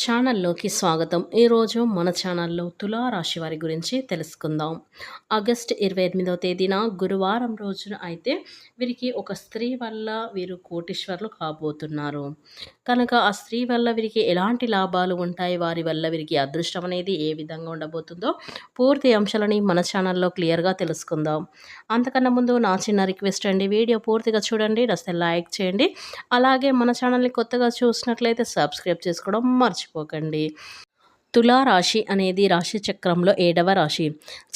ఛానల్లోకి స్వాగతం. ఈరోజు మన ఛానల్లో తులారాశి వారి గురించి తెలుసుకుందాం. ఆగస్ట్ ఇరవై ఎనిమిదవ తేదీన గురువారం రోజున అయితే వీరికి ఒక స్త్రీ వల్ల వీరు కోటీశ్వర్లు కాబోతున్నారు. కనుక ఆ స్త్రీ వల్ల వీరికి ఎలాంటి లాభాలు ఉంటాయి? వారి వల్ల వీరికి అదృష్టం అనేది ఏ విధంగా ఉండబోతుందో పూర్తి అంశాలని మన ఛానల్లో క్లియర్గా తెలుసుకుందాం. అంతకన్నా ముందు నా చిన్న రిక్వెస్ట్ అండి వీడియో పూర్తిగా చూడండి నస్తే లైక్ చేయండి. అలాగే మన ఛానల్ని కొత్తగా చూసినట్లయితే సబ్స్క్రైబ్ చేసుకోవడం మర్చిపోకండి. తులారాశి అనేది రాశి చక్రంలో ఏడవ రాశి.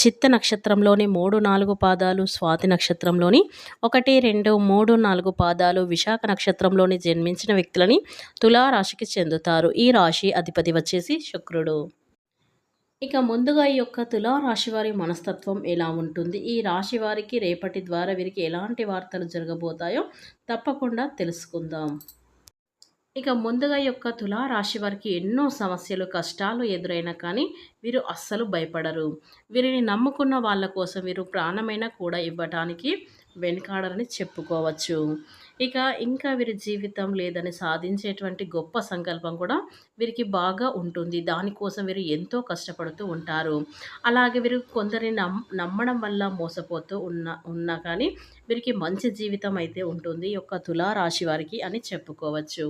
చిత్త నక్షత్రంలోని మూడు నాలుగు పాదాలు స్వాతి నక్షత్రంలోని ఒకటి రెండు మూడు నాలుగు పాదాలు విశాఖ నక్షత్రంలోని జన్మించిన వ్యక్తులని తులారాశికి చెందుతారు. ఈ రాశి అధిపతి వచ్చేసి శుక్రుడు. ఇక ముందుగా ఈ యొక్క తులారాశి వారి మనస్తత్వం ఎలా ఉంటుంది? ఈ రాశి వారికి రేపటి ద్వారా వీరికి ఎలాంటి వార్తలు జరగబోతాయో తప్పకుండా తెలుసుకుందాం. ఇక ముందుగా యొక్క తులారాశి వారికి ఎన్నో సమస్యలు కష్టాలు ఎదురైనా కానీ వీరు అస్సలు భయపడరు. వీరిని నమ్ముకున్న వాళ్ళ కోసం వీరు ప్రాణమైనా కూడా ఇవ్వటానికి వెనుకాడరని చెప్పుకోవచ్చు. ఇక ఇంకా వీరి జీవితం లేదని సాధించేటువంటి గొప్ప సంకల్పం కూడా వీరికి బాగా ఉంటుంది. దానికోసం వీరు ఎంతో కష్టపడుతూ ఉంటారు. అలాగే వీరు కొందరిని నమ్ నమ్మడం వల్ల మోసపోతూ ఉన్న ఉన్నా కానీ వీరికి మంచి జీవితం అయితే ఉంటుంది ఈ యొక్క తులారాశి వారికి అని చెప్పుకోవచ్చు.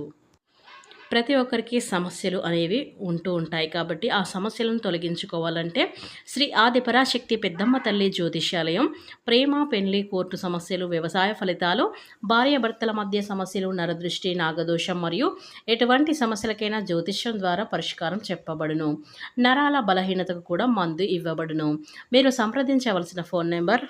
ప్రతి ఒక్కరికి సమస్యలు అనేవి ఉంటూ ఉంటాయి కాబట్టి ఆ సమస్యలను తొలగించుకోవాలంటే శ్రీ ఆది పరాశక్తి పెద్దమ్మ తల్లి జ్యోతిష్యాలయం ప్రేమ పెళ్ళి కోర్టు సమస్యలు వ్యవసాయ ఫలితాలు భార్యాభర్తల మధ్య సమస్యలు నరదృష్టి నాగదోషం మరియు ఎటువంటి సమస్యలకైనా జ్యోతిష్యం ద్వారా పరిష్కారం చెప్పబడును. నరాల బలహీనతకు కూడా మందు ఇవ్వబడును. మీరు సంప్రదించవలసిన phone number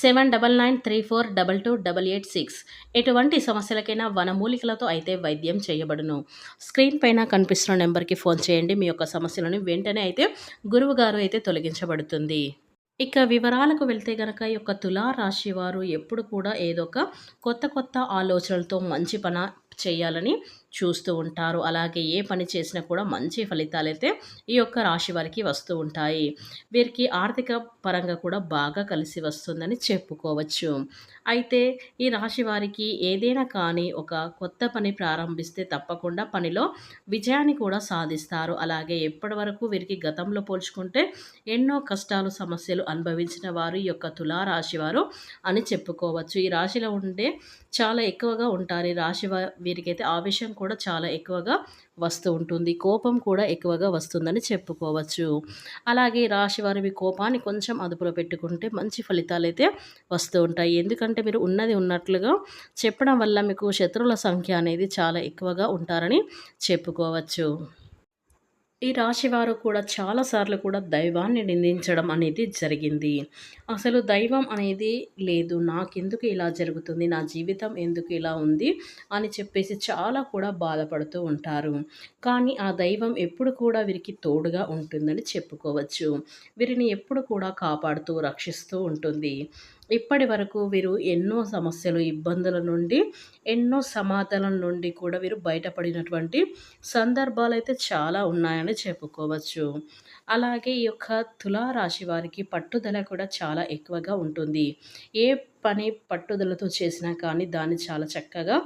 seven double nine three four double two double eight six. ఎటువంటి సమస్యలకైనా వనమూలికలతో అయితే వైద్యం చేయబడును. స్క్రీన్ పైన కనిపిస్తున్న నెంబర్కి ఫోన్ చేయండి. మీ యొక్క సమస్యలను వెంటనే అయితే గురువు గారు అయితే తొలగించబడుతుంది. ఇక వివరాలకు వెళ్తే గనక ఈ యొక్క తులారాశి వారు ఎప్పుడు కూడా ఏదో ఒక కొత్త కొత్త ఆలోచనలతో మంచి పన చేయాలని చూస్తూ ఉంటారు. అలాగే ఏ పని చేసినా కూడా మంచి ఫలితాలు అయితే ఈ యొక్క రాశి వారికి వస్తూ ఉంటాయి. వీరికి ఆర్థిక పరంగా కూడా బాగా కలిసి వస్తుందని చెప్పుకోవచ్చు. అయితే ఈ రాశి వారికి ఏదైనా కానీ ఒక కొత్త పని ప్రారంభిస్తే తప్పకుండా పనిలో విజయాన్ని కూడా సాధిస్తారు. అలాగే ఎప్పటి వరకు వీరికి గతంలో పోల్చుకుంటే ఎన్నో కష్టాలు సమస్యలు అనుభవించిన వారు ఈ యొక్క తులారాశి వారు అని చెప్పుకోవచ్చు. ఈ రాశిలో ఉండే చాలా ఎక్కువగా ఉంటారు. ఈ రాశి వీరికైతే ఆవేశం కూడా చాలా ఎక్కువగా వస్తూ ఉంటుంది. కోపం కూడా ఎక్కువగా వస్తుందని చెప్పుకోవచ్చు. అలాగే రాశి వారి కోపాన్ని కొంచెం అదుపులో పెట్టుకుంటే మంచి ఫలితాలు అయితే వస్తూ ఉంటాయి. ఎందుకంటే మీరు ఉన్నది ఉన్నట్లుగా చెప్పడం వల్ల మీకు శత్రువుల సంఖ్య అనేది చాలా ఎక్కువగా ఉంటారని చెప్పుకోవచ్చు. ఈ రాశివారు కూడా చాలాసార్లు కూడా దైవాన్ని నిందించడం అనేది జరిగింది. అసలు దైవం అనేది లేదు నాకెందుకు ఇలా జరుగుతుంది నా జీవితం ఎందుకు ఇలా ఉంది అని చెప్పేసి చాలా కూడా బాధపడుతూ ఉంటారు. కానీ ఆ దైవం ఎప్పుడు కూడా వీరికి తోడుగా ఉంటుందని చెప్పుకోవచ్చు. వీరిని ఎప్పుడు కూడా కాపాడుతూ రక్షిస్తూ ఉంటుంది. ఇప్పటి వరకు వీరు ఎన్నో సమస్యలు ఇబ్బందుల నుండి ఎన్నో సమాధానం నుండి కూడా వీరు బయటపడినటువంటి సందర్భాలు అయితే చాలా ఉన్నాయని చెప్పుకోవచ్చు. అలాగే ఈ యొక్క తులారాశి వారికి పట్టుదల కూడా చాలా ఎక్కువగా ఉంటుంది. ఏ పని పట్టుదలతో చేసినా కానీ దాన్ని చాలా చక్కగా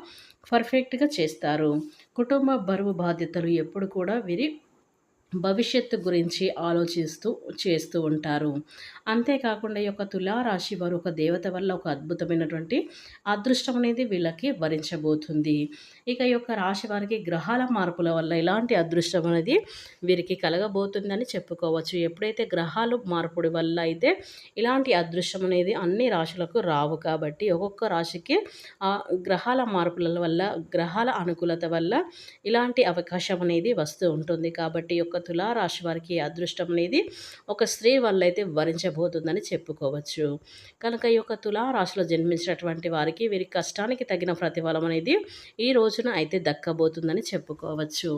పర్ఫెక్ట్గా చేస్తారు. కుటుంబ బరువు బాధ్యతలు ఎప్పుడు కూడా వీరి భవిష్యత్తు గురించి ఆలోచిస్తూ చేస్తూ ఉంటారు. అంతేకాకుండా ఈ యొక్క తులారాశి వారు ఒక దేవత వల్ల ఒక అద్భుతమైనటువంటి అదృష్టం అనేది వీళ్ళకి వరించబోతుంది. ఇక ఈ యొక్క రాశి వారికి గ్రహాల మార్పుల వల్ల ఇలాంటి అదృష్టం అనేది వీరికి కలగబోతుందని చెప్పుకోవచ్చు. ఎప్పుడైతే గ్రహాలు మార్పుడి వల్ల అయితే ఇలాంటి అదృష్టం అనేది అన్ని రాశులకు రావు కాబట్టి ఒక్కొక్క రాశికి ఆ గ్రహాల మార్పుల వల్ల గ్రహాల అనుకూలత వల్ల ఇలాంటి అవకాశం అనేది వస్తూ ఉంటుంది. కాబట్టి యొక్క తులారాశి వారికి అదృష్టం అనేది ఒక స్త్రీ వల్ల అయితే వరించబోతుందని చెప్పుకోవచ్చు. కనుక ఈ యొక్క తులారాశిలో జన్మించినటువంటి వారికి వీరి కష్టానికి తగిన ప్రతిఫలం అనేది ఈ రోజున అయితే దక్కబోతుందని చెప్పుకోవచ్చు.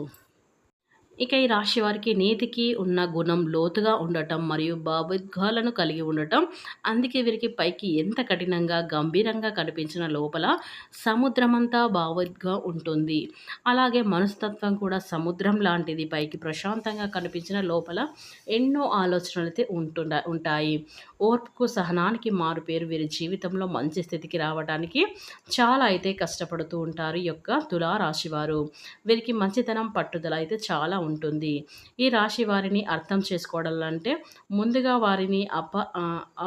ఇక ఈ రాశి వారికి నీతికి ఉన్న గుణం లోతుగా ఉండటం మరియు భావోద్గాలను కలిగి ఉండటం. అందుకే వీరికి పైకి ఎంత కఠినంగా గంభీరంగా కనిపించిన లోపల సముద్రమంతా భావోద్గా ఉంటుంది. అలాగే మనస్తత్వం కూడా సముద్రం లాంటిది. పైకి ప్రశాంతంగా కనిపించిన లోపల ఎన్నో ఆలోచనలు అయితే ఉంటుండ ఉంటాయి. ఓర్పుకు సహనానికి మారు పేరు వీరి జీవితంలో మంచి స్థితికి రావడానికి చాలా అయితే కష్టపడుతూ ఉంటారు ఈ యొక్క తులారాశి వారు. వీరికి మంచితనం పట్టుదల అయితే చాలా ఉంటుంది. ఈ రాశి వారిని అర్థం చేసుకోవడాలంటే ముందుగా వారిని అప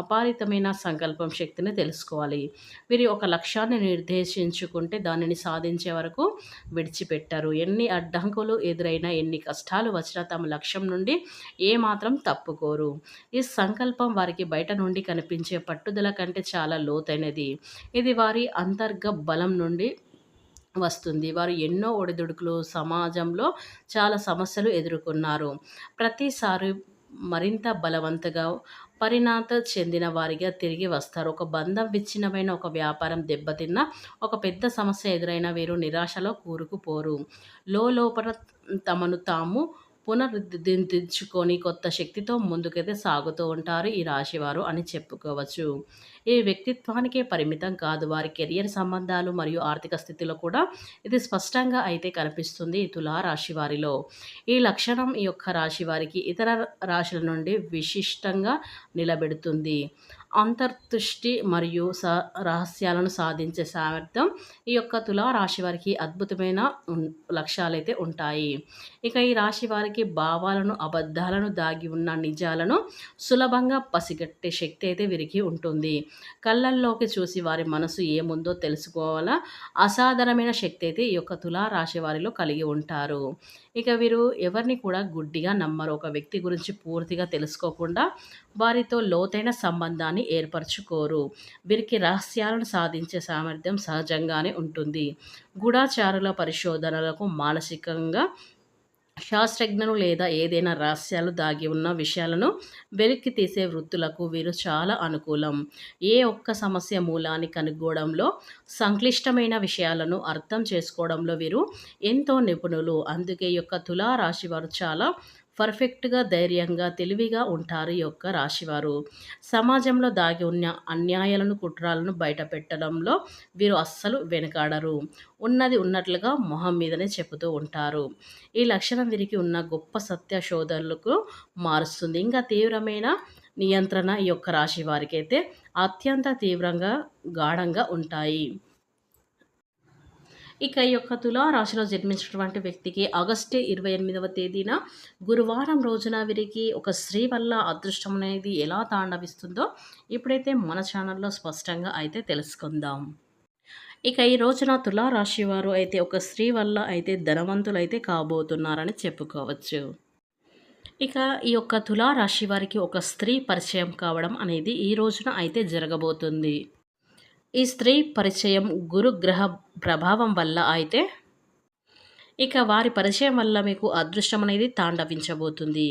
అపారితమైన సంకల్పం శక్తిని తెలుసుకోవాలి. వీరి ఒక లక్ష్యాన్ని నిర్దేశించుకుంటే దానిని సాధించే వరకు విడిచిపెట్టారు. ఎన్ని అడ్డంకులు ఎదురైనా ఎన్ని కష్టాలు వచ్చినా తమ లక్ష్యం నుండి ఏమాత్రం తప్పుకోరు. ఈ సంకల్పం వారికి బయట బయట నుండి కనిపించే పట్టుదల కంటే చాలా లోతైనది. ఇది వారి అంతర్గ బలం నుండి వస్తుంది. వారు ఎన్నో ఒడిదుడుకులు సమాజంలో చాలా సమస్యలు ఎదుర్కొన్నారు. ప్రతిసారి మరింత బలవంతగా పరిణాత చెందిన వారిగా తిరిగి వస్తారు. ఒక బంధం విచ్ఛిన్నమైన ఒక వ్యాపారం దెబ్బతిన్న ఒక పెద్ద సమస్య ఎదురైన వీరు నిరాశలో కూరుకుపోరు. లోపల తమను తాము పునరుద్ధరించుకొని కొత్త శక్తితో ముందుకైతే సాగుతూ ఉంటారు ఈ రాశివారు అని చెప్పుకోవచ్చు. ఈ వ్యక్తిత్వానికే పరిమితం కాదు. వారి కెరియర్ సంబంధాలు మరియు ఆర్థిక స్థితిలో కూడా ఇది స్పష్టంగా అయితే కనిపిస్తుంది తులా రాశి వారిలో ఈ లక్షణం ఈ యొక్క రాశి వారికి ఇతర రాశుల నుండి విశిష్టంగా నిలబెడుతుంది. అంతర్దృష్టి మరియు స రహస్యాలను సాధించే సామర్థ్యం ఈ యొక్క తులా రాశి వారికి అద్భుతమైన లక్ష్యాలైతే ఉంటాయి. ఇక ఈ రాశి వారికి భావాలను అబద్ధాలను దాగి ఉన్న నిజాలను సులభంగా పసిగట్టే శక్తి అయితే వీరికి ఉంటుంది. కళ్ళల్లోకి చూసి వారి మనసు ఏముందో తెలుసుకోవాలా? అసాధారణమైన శక్తి అయితే ఈ యొక్క తులా రాశి వారిలో కలిగి ఉంటారు. ఇక వీరు ఎవరిని కూడా గుడ్డిగా నమ్మరు. ఒక వ్యక్తి గురించి పూర్తిగా తెలుసుకోకుండా వారితో లోతైన సంబంధాన్ని ఏర్పరచుకోరు. వీరికి రహస్యాలను సాధించే సామర్థ్యం సహజంగానే ఉంటుంది. గూఢాచారుల పరిశోధనలకు మానసికంగా శాస్త్రజ్ఞను లేదా ఏదైనా రహస్యాలు దాగి ఉన్న విషయాలను వెలికి తీసే వృత్తులకు వీరు చాలా అనుకూలం. ఏ ఒక్క సమస్య మూలాన్ని కనుగొనడంలో సంక్లిష్టమైన విషయాలను అర్థం చేసుకోవడంలో వీరు ఎంతో నిపుణులు. అందుకే యొక్క తులారాశి వారు చాలా పర్ఫెక్ట్గా ధైర్యంగా తెలివిగా ఉంటారు ఈ యొక్క రాశివారు. సమాజంలో దాగి ఉన్న అన్యాయాలను కుట్రాలను బయట పెట్టడంలో వీరు అస్సలు వెనకాడరు. ఉన్నది ఉన్నట్లుగా మొహం మీదనే చెబుతూ ఉంటారు. ఈ లక్షణం వీరికి ఉన్న గొప్ప సత్య శోధనలకు మారుస్తుంది. ఇంకా తీవ్రమైన నియంత్రణ ఈ యొక్క రాశి వారికైతే అత్యంత తీవ్రంగా గాఢంగా ఉంటాయి. ఇక ఈ యొక్క తులారాశిలో జన్మించినటువంటి వ్యక్తికి ఆగస్టు ఇరవై ఎనిమిదవ తేదీన గురువారం రోజున వీరికి ఒక స్త్రీ వల్ల అదృష్టం అనేది ఎలా తాండవిస్తుందో ఇప్పుడైతే మన ఛానల్లో స్పష్టంగా అయితే తెలుసుకుందాం. ఇక ఈ రోజున తులారాశి వారు అయితే ఒక స్త్రీ వల్ల అయితే ధనవంతులు అయితే కాబోతున్నారని చెప్పుకోవచ్చు. ఇక ఈ యొక్క తులారాశి వారికి ఒక స్త్రీ పరిచయం కావడం అనేది ఈ రోజున అయితే జరగబోతుంది. ఈ స్త్రీ పరిచయం గురుగ్రహ ప్రభావం వల్ల అయితే ఇక వారి పరిచయం వల్ల మీకు అదృష్టం అనేది తాండవించబోతుంది.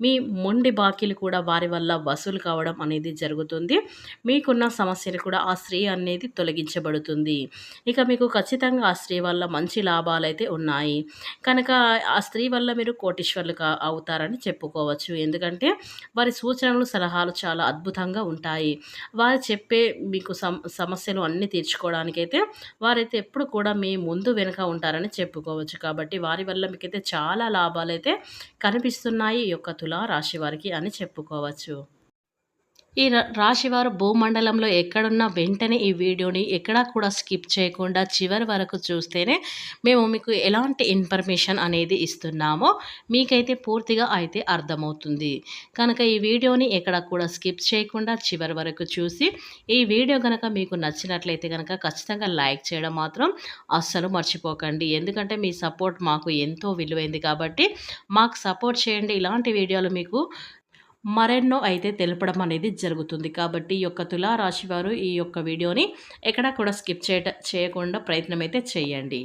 మీ మొండి బాకీలు కూడా వారి వల్ల వసూలు కావడం అనేది జరుగుతుంది. మీకున్న సమస్యలు కూడా ఆ స్త్రీ అనేది తొలగించబడుతుంది. ఇక మీకు ఖచ్చితంగా ఆ స్త్రీ వల్ల మంచి లాభాలు అయితే ఉన్నాయి. కనుక ఆ స్త్రీ వల్ల మీరు కోటీశ్వర్లు అవుతారని చెప్పుకోవచ్చు. ఎందుకంటే వారి సూచనలు సలహాలు చాలా అద్భుతంగా ఉంటాయి. వారు చెప్పే మీకు సమస్యలు అన్నీ తీర్చుకోవడానికైతే వారైతే ఎప్పుడు కూడా మీ ముందు వెనుక ఉంటారని చెప్పుకోవచ్చు. కాబట్టి వారి వల్ల మీకైతే చాలా లాభాలు అయితే కనిపిస్తున్నాయి ఈ యొక్క తులా రాశి వారికి అని చెప్పుకోవచ్చు. ఈ రాశివారు భూమండలంలో ఎక్కడున్నా వెంటనే ఈ వీడియోని ఎక్కడా కూడా స్కిప్ చేయకుండా చివరి వరకు చూస్తేనే మేము మీకు ఎలాంటి ఇన్ఫర్మేషన్ అనేది ఇస్తున్నామో మీకైతే పూర్తిగా అయితే అర్థమవుతుంది. కనుక ఈ వీడియోని ఎక్కడ కూడా స్కిప్ చేయకుండా చివరి వరకు చూసి ఈ వీడియో కనుక మీకు నచ్చినట్లయితే కనుక ఖచ్చితంగా లైక్ చేయడం మాత్రం అస్సలు మర్చిపోకండి. ఎందుకంటే మీ సపోర్ట్ మాకు ఎంతో విలువైంది కాబట్టి మాకు సపోర్ట్ చేయండి. ఇలాంటి వీడియోలు మీకు మరెన్నో అయితే తెలపడం అనేది జరుగుతుంది. కాబట్టి ఈ యొక్క తులారాశి వారు ఈ యొక్క వీడియోని ఎక్కడా కూడా స్కిప్ చేయ చేయకుండా ప్రయత్నం అయితే చేయండి.